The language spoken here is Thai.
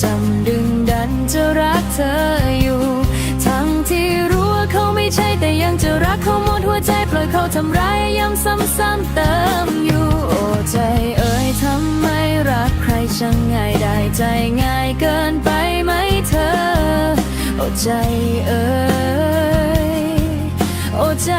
จำดึงดันจะรักเธออยู่ ทั้งที่รู้ว่าเขาไม่ใช่แต่ยังจะรักเขาหมดหัวใจปล่อยเขาทำร้ายย้ำซ้ำซ้ำเติมอยู่โอ้ใจเอ่ยทำไมรักใครช่างง่ายได้ใจง่ายเกินไปไหมเธอ โอ้ใจเอ่ยโอ้ใจ